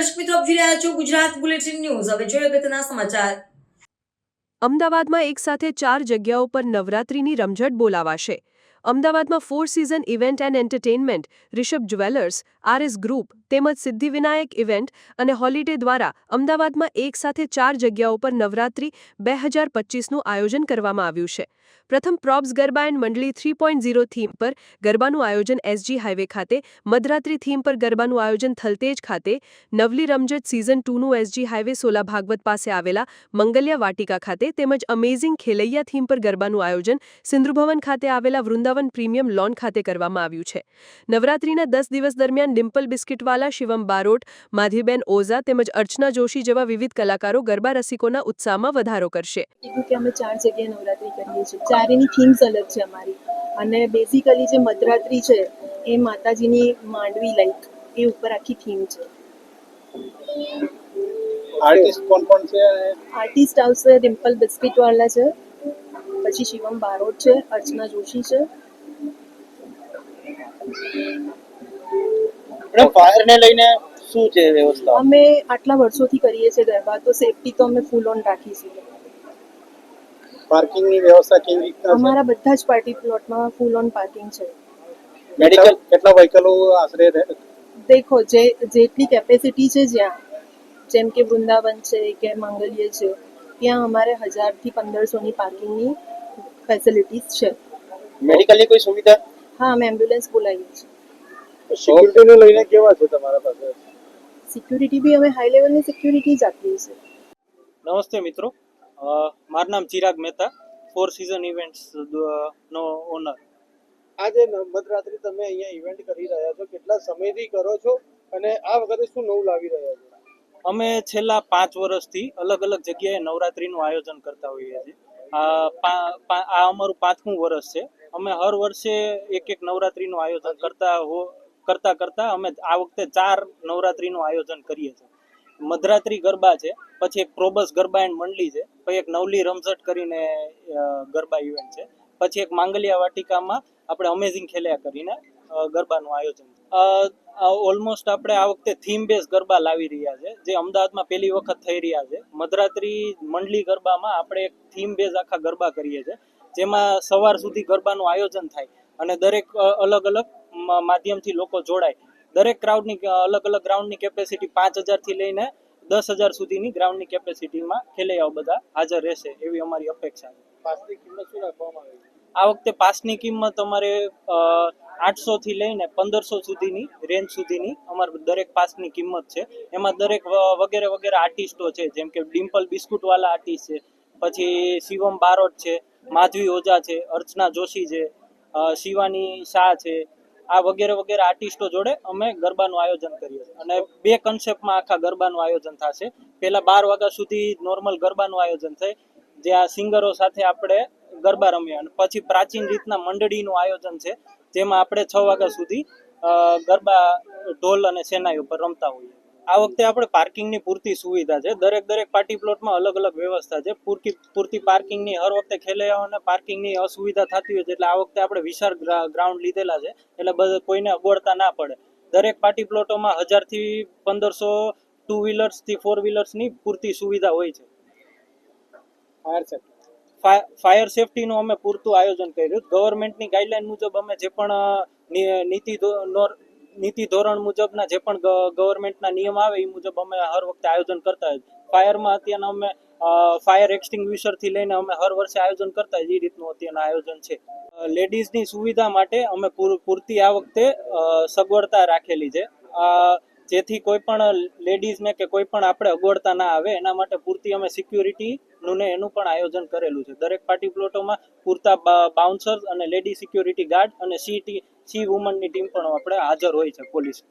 દર્શક મિત્રો આપ જોઈ રહ્યા છો ગુજરાત બુલેટિન ન્યૂઝ. હવે જોઈએ અગત્યના સમાચાર. અમદાવાદમાં એક સાથે ચાર જગ્યાઓ પર નવરાત્રીની રમઝટ બોલાવાશે. અમદાવાદમાં four season event and entertainment Rishabh jewellers RS group તેમજ સિદ્ધિવિનાયક ઇવેન્ટ અને હોલિડે દ્વારા અમદાવાદમાં એક સાથે ચાર જગ્યાઓ પર નવરાત્રી બે હજાર પચીસનું આયોજન કરવામાં આવ્યું છે. પ્રથમ પ્રોબ્સ ગરબા એન્ડ મંડળી થ્રી પોઈન્ટ ઝીરો થીમ પર ગરબાનું આયોજન એસજી હાઈવે ખાતે, મધરાત્રી થીમ પર ગરબાનું આયોજન થલતેજ ખાતે, નવલી રમઝટ સિઝન ટુનું એસજી હાઈવે સોલા ભાગવત પાસે આવેલા મંગલ્યા વાટિકા ખાતે તેમજ અમેઝિંગ ખેલૈયા થીમ પર ગરબાનું આયોજન સિંધુભવન ખાતે આવેલા વૃંદાવન પ્રીમિયમ લોન ખાતે કરવામાં આવ્યું છે. નવરાત્રીના દસ દિવસ દરમિયાન ડિમ્પલ બિસ્કિટવાલા શિવમ બારોટ માધીબેન ઓઝા તેમજ અર્ચના જોશી જેવા વિવિધ કલાકારો ગરબા રસિકોના ઉત્સાહમાં વધારો કરશે. કે અમે ચાર જગ્યાએ નવરાત્રી કરીએ છીએ. ચારેની થીમ્સ અલગ છે અમારી. અને બેઝિકલી જે મધરાત્રી છે એ માતાજીની માંડવી લાઈક એ ઉપર આખી થીમ છે. આર્ટિસ્ટ કોણ કોણ છે? આર્ટિસ્ટ આવશે ડિમ્પલ બિસ્કિટવાલા છે પછી શિવમ બારોટ છે અર્ચના જોશી છે. ફાયર ને લઈને શું છે વ્યવસ્થા? અમે આટલા વર્ષોથી કરીએ છીએ ગરબા તો સેફટી તો અમે ફૂલ ઓન રાખીશું પાર્કિંગની વ્યવસ્થા કેવી રીતના અમારા બધા જ પાર્ટી પ્લોટમાં ફૂલ ઓન પાર્કિંગ છે. મેડિકલ કેટલા વ્હીકલો આશરે દેખો જે જેટલી કેપેસિટી છે જ્યાં જેમ કે વૃંદાવન છે કે મંગલીય છે ત્યાં અમારે હજારથી પંદરસોની પાર્કિંગની ફેસિલિટીઝ છે. મેડિકલની કોઈ સુવિધા? હા અમે એમ્બ્યુલન્સ બોલાવીએ છીએ. સિક્યુરિટીને લઈને કેવા છે તમારા પાસે? સિક્યુરિટી બી અમે હાઈ લેવલની સિક્યુરિટી જ આપીએ છીએ. નમસ્તે મિત્રો. મારું નામ Chirag Mehta four season events નો ઓનર આજે મધરાત્રિ તમે અહીંયા ઇવેન્ટ કરી રહ્યા છો. કેટલા સમયથી કરો છો અને આ વખતે શું નવું લાવી રહ્યા છો? અમે છેલ્લા પાંચ વર્ષથી અલગ અલગ જગ્યાએ નવરાત્રિનું આયોજન કરતા હોઈએ છીએ. આ અમારું પાંચમું વર્ષ છે. અમે હર વર્ષે એક એક નવરાત્રીનું આયોજન કરતા હો, કરતા કરતા અમે આ વખતે ચાર નવરાત્રીનું આયોજન કરીએ છીએ. મધરાત્રી ગરબા છે, પછી એક પ્રોબસ ગરબા એન્ડ મંડળી છે, પછી એક નવલી રમઝટ કરીને ગરબા ઇવેન્ટ છે, પછી એક માંગલિયા વાટિકામાં આપણે અમેઝિંગ ખેલ્યા કરીને ગરબાનું આયોજન ઓલમોસ્ટ આપણે આ વખતે થીમ બેઝ ગરબા લાવી રહ્યા છે. જે અમદાવાદમાં પહેલી વખત થઈ રહ્યા છે. મધરાત્રી મંડલી ગરબામાં આપણે એક થીમ બેઝ આખા ગરબા કરીએ છીએ. જેમાં સવાર સુધી ગરબાનું આયોજન થાય અને દરેક અલગ અલગ માધ્યમથી લોકો જોડાય. દરેક ક્રાઉડની અલગ અલગ ગ્રાઉન્ડની કેપેસિટી પાંચ હજારથી લઈને દસ હજાર સુધીની ગ્રાઉન્ડની કેપેસિટીમાં ખેલૈયાઓ બધા હાજર રહેશે એવી અમારી અપેક્ષા છે. પાસની કિંમત શું રાખવામાં આવી? છે આ વખતે પાસની કિંમત અમારે આઠસો થી લઈને પંદરસો સુધીની રેન્જ સુધીની અમારે દરેક પાસની કિંમત છે. એમાં દરેક વગેરે વગેરે આર્ટિસ્ટો છે, જેમ કે ડિમ્પલ બિસ્કુટવાલા આર્ટિસ્ટ છે, પછી શિવમ બારોટ છે, માધવી ઓઝા છે, અર્ચના જોશી છે શિવાની શાહ છે, આ વગેરે વગેરે આર્ટિસ્ટો જોડે અમે ગરબાનું આયોજન કરીએ અને બે કન્સેપ્ટમાં આખા ગરબાનું આયોજન થશે. પહેલા બાર વાગ્યા સુધી નોર્મલ ગરબાનું આયોજન થાય જ્યાં સિંગરો સાથે આપણે ગરબા રમીએ. અને પછી પ્રાચીન રીતના મંડળીનું આયોજન છે. જેમાં આપણે છ વાગ્યા સુધી ગરબા, ઢોલ અને સેનાઈ ઉપર રમતા હોઈએ. આ વખતે આપણે પાર્કિંગની પૂરતી સુવિધા છે. દરેક દરેક પાર્ટી પ્લોટમાં અલગ અલગ વ્યવસ્થા છે. પૂરતી પૂરતી પાર્કિંગની હર વખતે ખેલૈયાઓને પાર્કિંગની અસુવિધા થતી હોય છે એટલે આ વખતે આપણે વિશાળ ગ્રાઉન્ડ લીધેલા છે. એટલે બધા કોઈને અગવડતા ના પડે. દરેક પાર્ટી પ્લોટોમાં હજારથી પંદરસો ટુ વ્હીલર્સથી ફોર વ્હીલર્સની પૂરતી સુવિધા હોય છે. Fire safety. ફાયર સેફટીનું અમે પૂરતું આયોજન કર્યું. ગવર્મેન્ટની ગાઈડલાઈન મુજબ અમે જે પણ નીતિ નીતિ ધોરણ મુજબના જે પણ ગવર્મેન્ટના નિયમ આવે એ મુજબ અમે હર વખતે આયોજન કરતા હોય ફાયરમાં અત્યારના અમે ફાયર એક્સટિંગ્વિશરથી લઈને અમે હર વર્ષે આયોજન કરતા હોય એ રીતનું અત્યારનું આયોજન છે. લેડીઝની સુવિધા માટે અમે પૂર- પૂરતી આ વખતે સગવડતા રાખેલી છે. જેથી કોઈ પણ લેડીઝને કે કોઈ પણ આપણે અગવડતા ના આવે, એના માટે પૂરતી અમે સિક્યુરિટીનું ને એનું પણ આયોજન કરેલું છે. દરેક પાર્ટી પ્લોટોમાં પૂરતા બાઉન્સર્સ અને લેડી સિક્યુરિટી ગાર્ડ અને સી ટી સી વુમનની ટીમ પણ આપણે હાજર હોય છે, પોલીસ.